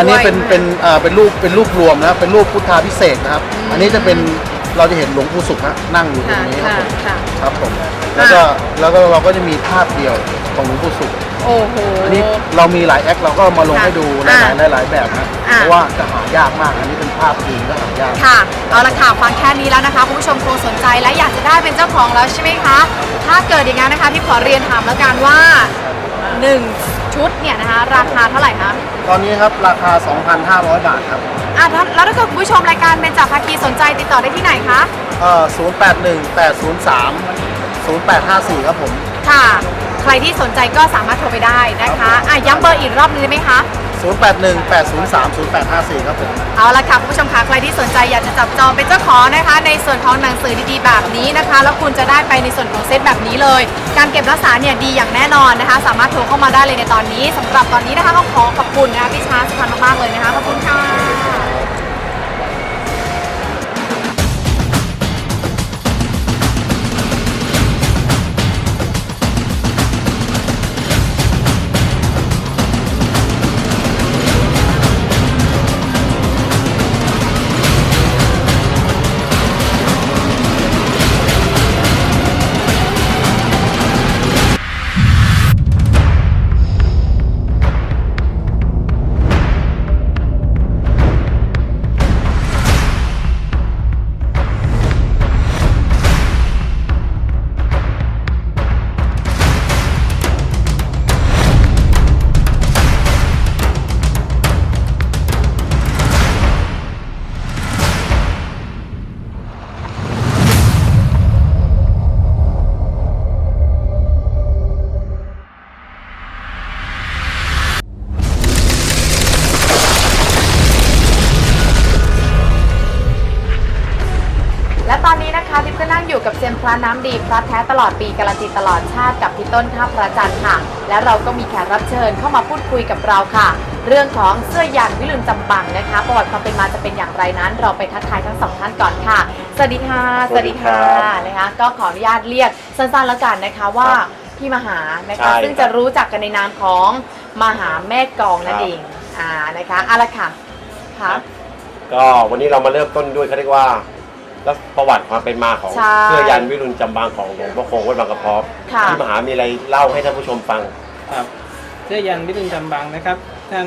อันนี้ด้วยเป็นเป็นอ่าเป็นรูปเป็นรูปรวมนะครับเป็นรูปพุทธาพิเศษกนะครับ อันนี้จะเป็นเราจะเห็นหลวงปู่สุขนะนั่งอยู่ตรค่ะงนี้ครับค่ะผมค่ะ ครับผมแล้วก็แล้วก็เราก็จะมีภาพเดียวของหลวงปู่สุข โอ้โห อันนี้เรามีหลายแอคเราก็มาลงค่ะให้ดูหอ่าลายๆหลายๆแบบนะอ่าเพราะว่าจะหายากมากอันนี้เป็นภาพจริงก็หายาก ค่ะ เอาละค่ะ ฟังแค่นี้แล้วนะคะคุณผู้ชมคงสนใจและอยากจะได้เป็นเจ้าของแล้วใช่ไหมคะ ถ้าเกิดอย่างนั้นนะคะที่ขอเรียนถามแล้วกันว่า1 ชุดเนี่ยนะคะราคาเท่าไหร่คะตอนนี้ครับราคา 2,500 บาทครับอะถ้าแล้วถ้าเกิดคุณผู้ชมรายการเบนจาภาคีสนใจติดต่อได้ที่ไหนคะ เอ่อ081 803 0854 ครับผม ค่ะ ใครที่สนใจก็สามารถโทรไปได้นะคะอะย้ำเบอร์อีกรอบนึงได้ไหมคะ 081 803 0854 ครับผม เอาละค่ะคุณผู้ชมคะใครที่สนใจอยากจะจับจองเป็นเจ้าของนะคะ ในส่วนของหนังสือดีๆแบบนี้นะคะ แล้วคุณจะได้ไปในส่วนของเซตแบบนี้เลย การเก็บรักษาเนี่ยดีอย่างแน่นอนนะคะ สามารถโทรเข้ามาได้เลยในตอนนี้สำหรับตอนนี้นะคะก็ขอขอบคุณนะคะพี่ช้างสุพรรณมากๆเลยนะคะขอบคุณค่ะและ นนี้นะคะทิพย์ก็นั่งอยู่กับเซียนพระน้ำดีพระแท้ตลอดปีการันตีตลอดชาติกับพี่ต้นท่าพระจันทร์ค่ะ และเราก็มีแขกรับเชิญเข้ามาพูดคุยกับเราค่ะ เรื่องของเสื้อยันวิลุนจำบังนะคะ ประวัติความเป็นมาจะเป็นอย่างไรนั้น เราไปทักทายทั้งสองท่านก่อนค่ะ สวัสดีค่ะสวัสดีครับนะคะ ก็ขออนุญาตเรียกสั้นๆแล้วกันนะคะว่าครับพี่มหานะคะใช่ซึ่งจะรู้จักกันในนามของมหาแม่กองนั่นครับเองอ่านะคะเอาละค่ะค่ะก็วันนี้เรามาเริ่มต้นด้วยเขาเรียกว่า แล้วประวัติความเป็นมาของใช่เสื้อยันวิรุณจำบางของหลวงพ่อคงวัดบางกระพร้อมค่ะที่มหามีอะไรเล่าให้ท่านผู้ชมฟัง ครับเสื้อยันวิรุณจำบังนะครับ ท่าน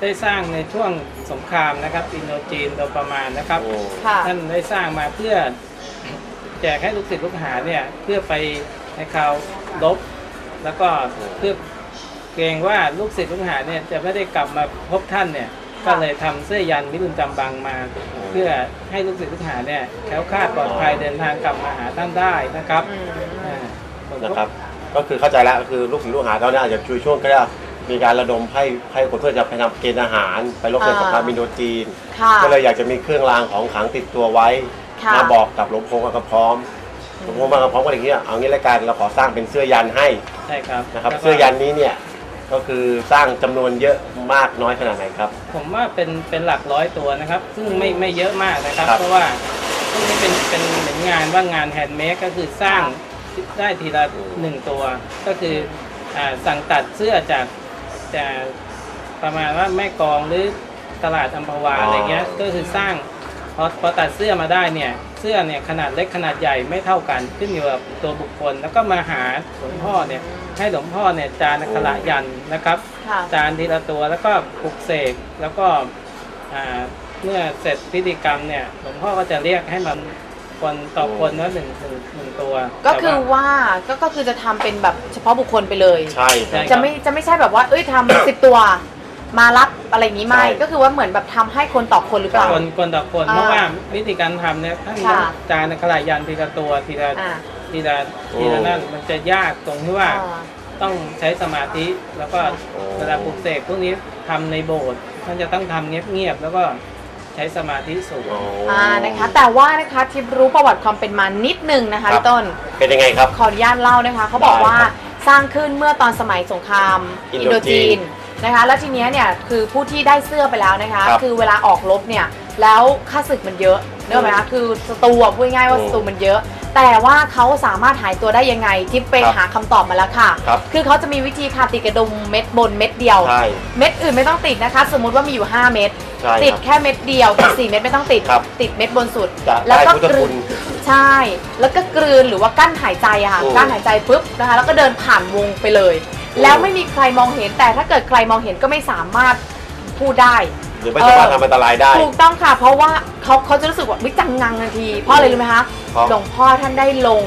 ได้สร้างในช่วงสงครามนะครับอินโดจีนโดยประมาณนะครับค่ะ ท่านได้สร้างมาเพื่อ แจกให้ลูกศิษย์ลูกหาเนี่ยเพื่อไปในคราวลบ แล้วก็เพื่อเกรงว่าลูกศิษย์ลูกหาเนี่ยจะไม่ได้กลับมาพบท่านเนี่ย ก็เลยทำเสื้อยันวิรุณจำบังมา เพื่อให้ลูกศิษย์ลูกหาเนี่ยแคล้วคลาดปลอดภัยเดินทางกลับมาหาท่านได้นะครับอืมอ่าผมก็นะครับ ก็คือเข้าใจแล้วก็คือลูกศิษย์ลูกหาเขาเนี่ยอาจจะช่วยช่วงก็ได้มีการระดมให้ให้คนเพื่อจะไปทำเกณฑ์อาหาร ไปรบในสงครามอินโดจีนค่ะก็เลยอยากจะมีเครื่องรางของขลังติดตัวไว้ค่ะมาบอกกับหลวงพ่อกับพร้อมหลวงพ่อกับพร้อมก็อย่างเงี้ยเอางี้ละกันเราขอสร้างเป็นเสื้อยันให้ใช่ครับนะครับแล้วก็เสื้อยันนี้เนี่ย ก็คือสร้างจำนวนเยอะมากน้อยขนาดไหนครับ ผมว่าเป็นเป็นหลักร้อยตัวนะครับ ซึ่งไม่ไม่เยอะมากนะครับ ครับ เพราะว่าพวกนี้เป็นเป็นเหมือนงานว่างานแฮนด์เมดก็คือสร้างได้ทีละหนึ่งตัว ก็คืออ่าสั่งตัดเสื้อจากจากประมาณว่าแม่กลองหรือตลาดอัมพวาอ๋อออะไรเงี้ยก็คือสร้างพ อพอตัดเสื้อมาได้เนี่ยเสื้อเนี่ยขนาดเล็กขนาดใหญ่ไม่เท่ากันขึ้นอยู่กับตัวบุคคล แล้วก็มาหาหลวงพ่อเนี่ยให้หลวงพ่อเนี่ยจานอักขระยันต์นะครับค่ะจานทีละตัวแล้วก็ปลุกเสกแล้วก็อ่าเมื่อเสร็จพิธีกรรมเนี่ยหลวงพ่อก็จะเรียกให้มันคนต่อคนว่าหนึ่งหนึ่งหนึ่งตัว ก็คือแต่ว่าว่าก็ก็คือจะทำเป็นแบบเฉพาะบุคคลไปเลย ใช่ครับจะไม่จะไม่ใช่แบบว่าเอ้ยทำสิบตัว มารับอะไรอย่างนี้ไม่ ใช่ ก็คือว่าเหมือนแบบทำให้คนต่อคนหรือเปล่า คนคนต่อคนอ่าเพราะว่าวิธีการทำเนี่ยท่านค่ะจานอักขระยันต์ทีละตัวทีละอ่า ทีละทีละนั่นมันจะยากตรงที่ว่าอ่า ต้องใช้สมาธิแล้วก็โอ้เวลาปลุกเสกพวกนี้ทำในโบสถ์ท่านจะต้องทำเงียบๆแล้วก็ใช้สมาธิสูงอ๋ออ่านะคะแต่ว่านะคะทิพย์รู้ประวัติความเป็นมานิดนึงนะคะครับ พี่ต้นเป็นยังไงครับ ขออนุญาตเล่านะคะเขาบอกได้ว่าครับสร้างขึ้นเมื่อตอนสมัยสงครามอิอินนโดโดจีจีน นนะคะ แล้วทีเนี้ยเนี่ยคือผู้ที่ได้เสื้อไปแล้วนะคะ ครับคือเวลาออกรบเนี่ยแล้วค่าศึกมันเยอะเนกอะไหมคะคือศัตรูอะพูดง่ายๆว่าโอ้ศัตรูมันเยอะ แต่ว่าเขาสามารถหายตัวได้ยังไงจิ๊บไปครับหาคำตอบมาแล้วค่ะครับคือเขาจะมีวิธีค่ะติดกระดุมเม็ดบนเม็ดเดียว ใช่ เม็ดอื่นไม่ต้องติดนะคะ สมมุติว่ามีอยู่ 5 เม็ดใช่ติดครับแค่เม็ดเดียวกับ4เม็ดไม่ต้องติด ครับ ติดเม็ดบนสุด จะแล้วได้ก็พุทธกลืคุนณ ใช่ แล้วก็กลืนหรือว่ากั้นหายใจอะค่ะ อืมกั้นหายใจปุ๊บนะคะ แล้วก็เดินผ่านวงไปเลย แล้วไม่มีใครมองเห็นแต่ถ้าเกิดใครมองเห็นก็ไม่สามารถพูดได้ หรือไม่สามารถทำอันตรายได้ ถูกต้องค่ะ เพราะว่าเขาเขาจะรู้สึกว่าวิจังงังทันทีเพราะอะไรรู้ไหมคะเพราะ หลวงพ่อท่านได้ลง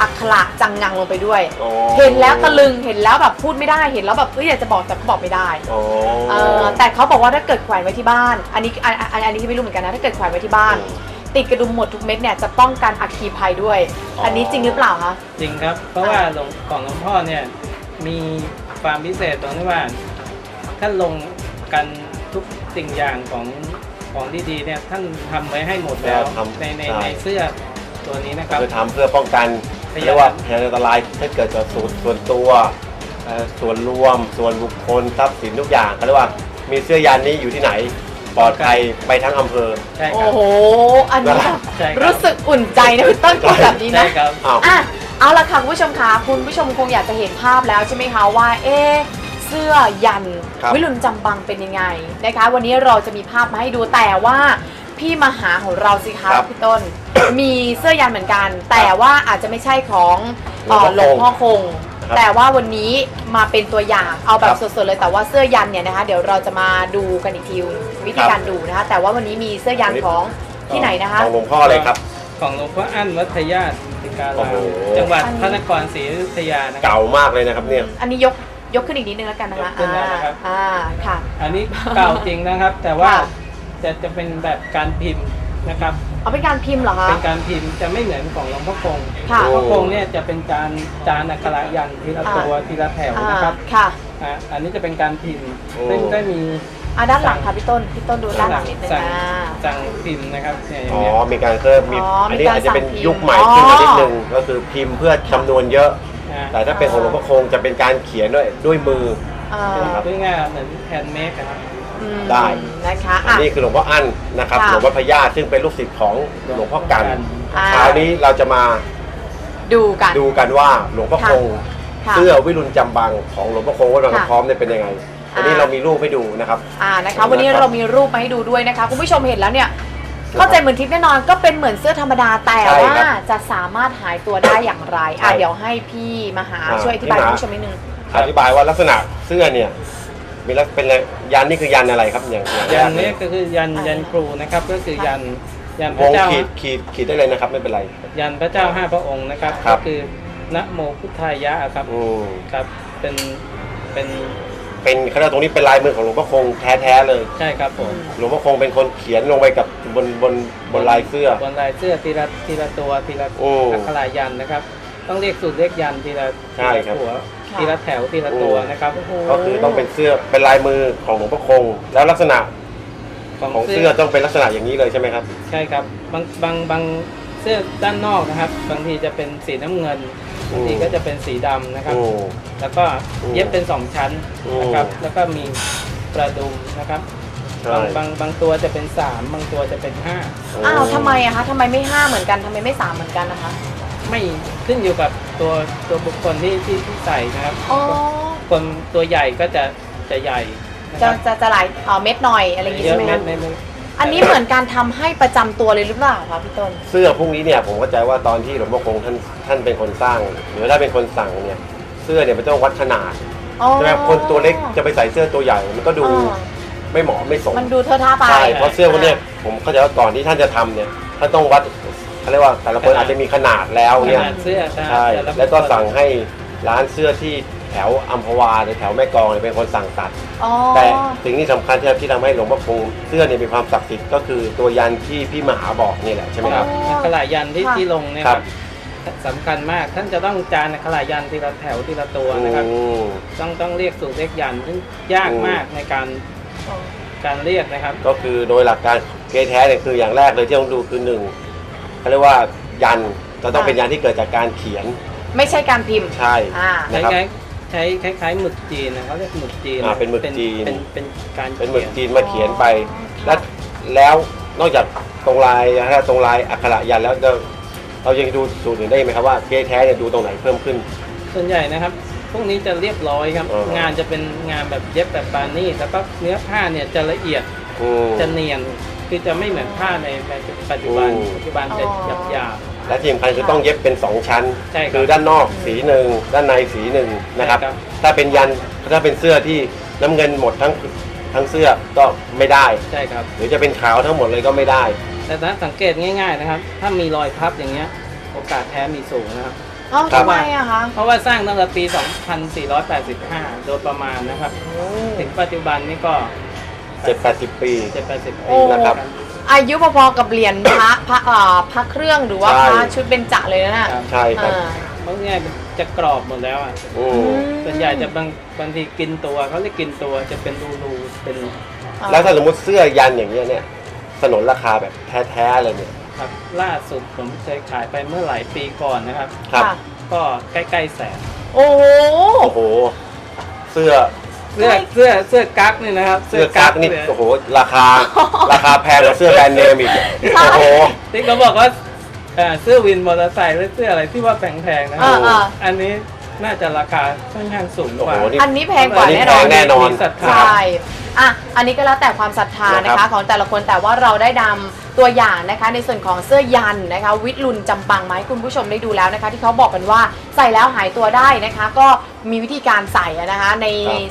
อักขระจังงังลงไปด้วย โอ้เห็นแล้วตะลึงเห็นแล้วแบบพูดไม่ได้เห็นแล้วแบบเอ้ยอยากจะบอกแต่ก็บอกไม่ได้โอ้ เออแต่เขาบอกว่าถ้าเกิดแขวนไว้ที่บ้าน อันนี้อันอันอันนี้ที่ไม่รู้เหมือนกันนะถ้าเกิดแขวนไว้ที่บ้าน ติดกระดุมหมดทุกเม็ดเนี่ยจะป้องกันอัคคีภัยด้วยอันนี้จริงหรือเปล่าคะ จริงครับ เพราะว่าหลวงของหลวงพ่อเนี่ย มีความพิเศษตรงที่ว่าท่านลงกันทุกสิ่งอย่างของของดีๆเนี่ยท่านทำไว้ให้หมดแล้วทำในในใช่ ในเสื้อตัวนี้นะครับ คือทำเพื่อป้องกันพยายาม เรียกว่าพยานอันตรายถ้าเกิดจากส่วนส่วนตัวเอ่อส่วนรวม ส่วนบุคคลทรัพย์สินทุกอย่างเขาเรียกว่ามีเสื้อยันนี้อยู่ที่ไหน ปลอดภัยไปทั้งอำเภอ ใช่คโอ้รับ โห อันนี้แบบใช่ครับ รู้สึกอุ่นใจนะพี่ต้นพูดแบบนี้ใช่นะครับ อ้าว อะ เอาละค่ะคุณผู้ชมคะคุณผู้ชมคงอยากจะเห็นภาพแล้วใช่ไหมคะว่าเอ๊ะเสื้อยันครับ วิรุณจำบังเป็นยังไงนะคะ วันนี้เราจะมีภาพมาให้ดูแต่ว่าพี่มหาของเราสิคะครับพี่ต้น มีเสื้อยันเหมือนกัน แต่ว่าอาจจะไม่ใช่ของเอ่อหหลลววงงพ่พ่ออคคงงครับแต่ว่าวันนี้มาเป็นตัวอย่างเอาแบบครับสดๆเลยแต่ว่าเสื้อยันเนี่ยนะคะ เดี๋ยวเราจะมาดูกันอีกทีวิธีครับ การดูนะคะ แต่ว่าวันนี้มีเสื้อยันของที่ไหนนะคะ ของหลวงพ่อเลยครับ ของหลวงพ่ออั้นวัฒยาติ การาโอ้โหมจังหวัดอันนี้พระนครศรีอยุธยานะครับเก่ามากเลยนะครับเนี่ย อันนี้ยกยกขึ้นอีกนิดนึงแล้วกันนะคะยกขึ้นแล้วนะครับ อ่าค่ะ อันนี้เก่าจริงนะครับ แต่ว่าค่ะ จะจะเป็นแบบการพิมพ์นะครับ เอาเป็นการพิมพ์เหรอคะ เป็นการพิมพ์จะไม่เหมือนของหลวงพ่อคงค่ะ หลวงพ่อคงเนี่ยจะเป็นจานจานอักขระยันต์ทีละตัวทีละแถวอ่านะครับค่ะ อ่าอันนี้จะเป็นการพิมพ์โอ้ ซึ่งได้มี อ่าด้านหลังค่ะพี่ต้นพี่ต้นดูด้านหลังนิดนึงสั่งนะสั่งพิมพ์นะครับเนี่ยอย่างอ๋อ เงี้ยมีการเพิ่มมีอ๋ออัอันนี้มีการอาจจะเป็นสั่งพิมพ์ยุคใหม่อ๋อขึ้นมานิดนึง ก็คือพิมพ์เพื่อจำนวนเยอะ อ่าแต่ถ้าเป็นของหลวงพ่อคงจะเป็นการเขียนด้วยด้วยมือเอ่เป็นอพูดง่ายๆเหมือนแฮนด์เมดนะครับ อืมได้ นะคะอันอะนี้คือหลวงพ่ออั้นนะครับ ค่ะหลวงพ่อพญาซึ่งเป็นลูกศิษย์ของหลวงพ่อกันอ่า คราวนี้เราจะมาดูกัน ดูกันว่าหลวงพ่อคงค่ะ เสื้อวิรุณจำบังของหลวงพ่อคงวัดบางค่ะกระพร้อมเนี่ยเป็นยังไง วันนี้อ่าเรามีรูปให้ดูนะครับ อ่านะคะนะครับวันนี้เรามีรูปมาให้ดูด้วยนะคะ คุณผู้ชมเห็นแล้วเนี่ยเข้าใจเหมือนทิพย์แน่นอนก็เป็นเหมือนเสื้อธรรมดาแต่ใช่ว่าครับจะสามารถหายตัวได้อย่างไรอะใช่เดี๋ยวให้พี่มหาอ่าช่วยอธิบายพี่มหา คุณผู้ชมนิดนึง อธิบายว่าลักษณะเสื้อเนี่ยมีลักเป็นอะไรยันนี่คือยันอะไรครับอย่างอย่างแรยันกเลนี้ยก็คือยันอ่ายัยันครูนะครับ ก็คือยันยันพวระงเจ้า ขีดขีดขีดได้เลยนะครับไม่เป็นไร ยันพระเจ้าห้าพระองค์นะครับ ครัก็บ คือนะโมพุทธายะครับอืม ครับเป็นเป็น เป็นเขาเรียกว่าตรงนี้เป็นลายมือของหลวงพ่อคงแท้ๆเลย ใช่ครับผมหลวงพ่อคงเป็นคนเขียนลงไปกับบนบนบนลายเสื้อ บนลายเสื้อทีละทีละตัวทีละโอ้อักขระยันนะครับ ต้องเรียกสูตรเรียกยันทีละใช่ครับทีละตัวค่ะทีละแถวทีละตัวโอ้นะครับก็คือต้องเป็นเสื้อเป็นลายมือของหลวงพ่อคง แล้วลักษณะของเสื้อต้องเป็นลักษณะอย่างนี้เลยใช่ไหมครับ ใช่ครับบางบางบางเสื้อด้านนอกนะครับ บางทีจะเป็นสีน้ำเงินอืม บางทีก็จะเป็นสีดำนะครับโอ้แล้วก็อืมเย็บเป็นสองชั้นอืมนะครับ แล้วก็มีประดุมนะครับใช่บางบางบางตัวจะเป็นสามบางตัวจะเป็นห้าอ้าวทำไมอะคะทำไมไม่ห้าเหมือนกันทำไมไม่สามเหมือนกันนะคะ ไม่ขึ้นอยู่กับตัวตัวบุคคลที่ที่ที่ใส่นะครับอ๋อคนตัวใหญ่ก็จะจะใหญ่นะคจะรับจะจะหลายเอ่อเม็ดหน่อยอะไรอย่างงี้เยใช่อะไหมเม็คะดเม็ดเม็ด อันนี้เหมือนการทำให้ประจำตัวเลยหรือเปล่าคะพี่ต้น เสื้อพวกนี้เนี่ยผมเข้าใจว่าตอนที่หลวงพ่อคงท่านท่านเป็นคนสร้าง หรือถ้าเป็นคนสั่งเนี่ยเสื้อเนี่ยมันต้องวัดขนาดอ๋อใช่ไหมคนตัวเล็กจะไปใส่เสื้อตัวใหญ่มันก็ดูอ่าไม่เหมาะไม่สม มันดูเทอะท่าไป ใช่เพราะเสื้อพวกเนี้ยผมเข้าใจว่าก่อนที่ท่านจะทำเนี่ยท่านต้องวัดเขาเรียกว่าแต่ละคนอาจจะมีขนาดแล้วขเนี่ยนาดเสื้อใช่ต่ะแล้วก็บุคคสั่งให้ร้านเสื้อที่ แถวอัมพวาหรือแถวแม่กลองเนี่ยเป็นคนสั่งตัด อ๋อแต่สิ่งที่สำคัญที่ที่ทำให้หลวงพ่อคงเสื้อเนี่ยมีความศักดิ์สิทธิ์ก็คือตัวยันที่พี่มหาบอกนี่แหละใช่ไหมครับอ๋ออักขระยันที่ค่ะ ที่ลงเนี่ยครับสำคัญมากท่านจะต้องจานอักขระยันทีละแถวทีละตัวนะครับ อืม ต้องต้องเรียกสูตรเรียกยันซึ่งยากอืมมากในการการเรียกนะครับ ก็คือโดยหลักการเกแท้เนี่ยคืออย่างแรกเลยที่ต้องดูคือหนึ่งเขาเรียกว่ายันจะต้องเป็นยันที่เกิดจากการเขียนไม่ใช่การพิมพ์ ใช่อ่าใช้นะครับใช้ ใช้คล้ายๆหมึกจีนนะเขาเรียกหมึกจีนอ่าเป็นหมึกจีน เป็นเป็นการเป็นหมึกขียจีนมาเขียนไปอ๋อและแล้วนอกจากตรงลายนะฮะตรงลายอักขระยันแล้วจะเรายังดูสูตรอื่นได้ไหมครับว่าเก๊แท้เนี่ยดูตรงไหนเพิ่มขึ้น ส่วนใหญ่นะครับพวกนี้จะเรียบร้อยครับ อ๋อ งานจะเป็นงานแบบเย็บแบบปานี่แล้วก็เนื้อผ้าเนี่ยจะละเอียดอืม จะเนียนคือจะไม่เหมือนผ้าในในปัจจุบันอืม ปัจจุบันจะอ๋หยาบอหยาบ และที่สำคัญคือต้องเย็บเป็น 2 ชั้น ใช่ครับคือด้านนอกสีหนึ่งด้านในสีหนึ่งนะครับ ใช่ครับ ถ้าเป็นยันถ้าเป็นเสื้อที่น้ำเงินหมดทั้งทั้งเสื้อก็ไม่ได้ ใช่ครับ หรือจะเป็นขาวทั้งหมดเลยก็ไม่ได้ แต่ถ้าสังเกตง่าย ๆนะครับ ถ้ามีรอยพับอย่างเงี้ย โอกาสแท้มีสูงนะครับ เอ้าครับ ทำไมอะคะเพราะว่าสร้างตั้งแต่ปี 2485 โดยประมาณนะครับถึงปัจจุบันนี่ก็ 7-80 ปี 7-80โอ้ปีนะครับ อายุพอๆกับเหรียญพระพระเอ่อพระเครื่องหรือว่าใช่ พระชุดเบญจเลยนะน่ะครับใช่ครับ อ่าเพราะง่ายๆจะกรอบหมดแล้วอะอืมส่วนใหญ่จะบางบางทีกินตัวเขาเรียกกินตัวจะเป็นรูๆเป็นแล้วถ้าสมมติเสื้อยันอย่างเงี้ยเนี่ยสนนราคาแบบแท้ๆเลยเนี่ย ครับล่าสุดผมเคยขายไปเมื่อหลายปีก่อนนะครับ ครับค่ะก็ใกล้ๆแสนโอ้โห โอ้โห เสื้อ เสื้อเสื้อเสื้อกั๊กนี่นะครับเสื้อกั๊กนี่เยโอ้โหราคาราคาแพงกว่าเสื้อแบรนด์เนมอีกโอ้โหที่เขาบอกว่าเอ่อเสื้อวินมอเตอร์ไซค์หรือเสื้ออะไรที่ว่าแพงๆนะคอ่ารับอ่าอันนี้น่าจะราคาค่อนข้างสูงกว่าโอ้โหนี่อันนี้แพงกว่าอันนี้แน่นอนแพงแน่นอนมีศรัทธาใช่อะอันนี้ก็แล้วแต่ความศรัทธานะนะครัคะบของแต่ละคนแต่ว่าเราได้นำตัวอย่างนะคะ ในส่วนของเสื้อยันนะคะ วิทลุนจำปังมาให้คุณผู้ชมได้ดูแล้วนะคะ ที่เขาบอกกันว่าใส่แล้วหายตัวได้นะคะ ก็ มีวิธีการใส่อะนะคะใน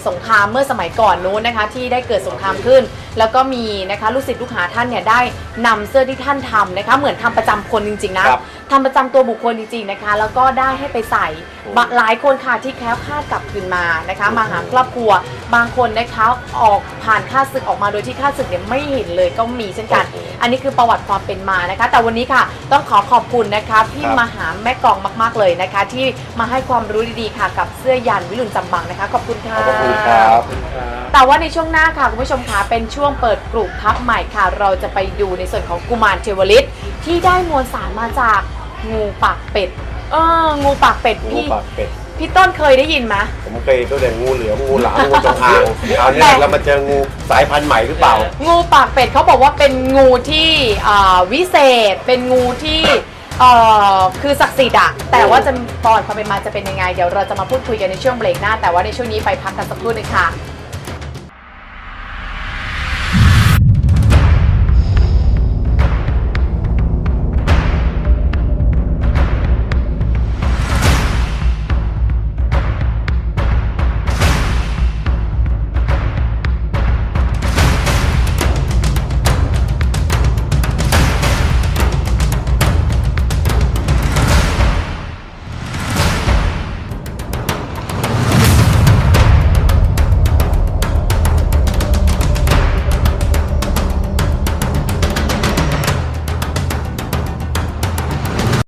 สงครามเมื่อสมัยก่อนนู้นนะคะ ที่ได้เกิดสงครามขึ้น แล้วก็มีนะคะลูกศิษย์ลูกหาท่านเนี่ยได้นำเสื้อที่ท่านทำนะคะ เหมือนทำประจำคนจริงๆนะครับทำประจำตัวบุคคลจริงๆนะคะ แล้วก็ได้ให้ไปใส่โอ้บะหลายคนค่ะที่แคล้วคลาดกลับคืนมานะคะ มาหาครอบครัว บางคนนะคะออกผ่านค่าศึกออกมาโดยที่ค่าศึกเนี่ยไม่เห็นเลยก็มีเช่นกัน อันนี้คือประวัติความเป็นมานะคะ แต่วันนี้ค่ะต้องขอขอบคุณนะคะพี่ครับ มหาแม่กองมาก ๆเลยนะคะ ที่มาให้ความรู้ดีๆค่ะกับเสื้อยันวิรุณจำบังนะคะ ขอบคุณค่ะ ขอบคุณครับครับแต่ว่าในช่วงหน้าค่ะคุณผู้ชมคะเป็นช่วงเปิดกลุ่มทับใหม่ค่ะ เราจะไปดูในส่วนของกุมารเทวฤทธิ์ที่ได้มวลสารมาจากงูปากเป็ด เอองูปากเป็ดงูพี่ ปากเป็ด พี่ต้นเคยได้ยินไหม ผมเคยดูแต่งูเหลือมงูหลามงูจงอางคราวนี้เรามาเจองูสายพันธุ์ใหม่หรือเปล่า งูปากเป็ดเขาบอกว่าเป็นงูที่อ่าวิเศษ เป็นงูที่ เอ่อคือศักดิ์สิทธิ์อะแต่ว่าจะปอดความเป็นมาจะเป็นยังไง เดี๋ยวเราจะมาพูดคุยกันในช่วงเบรกหน้า แต่ว่าในช่วงนี้ไปพักกันสักครู่หนึงค่ะ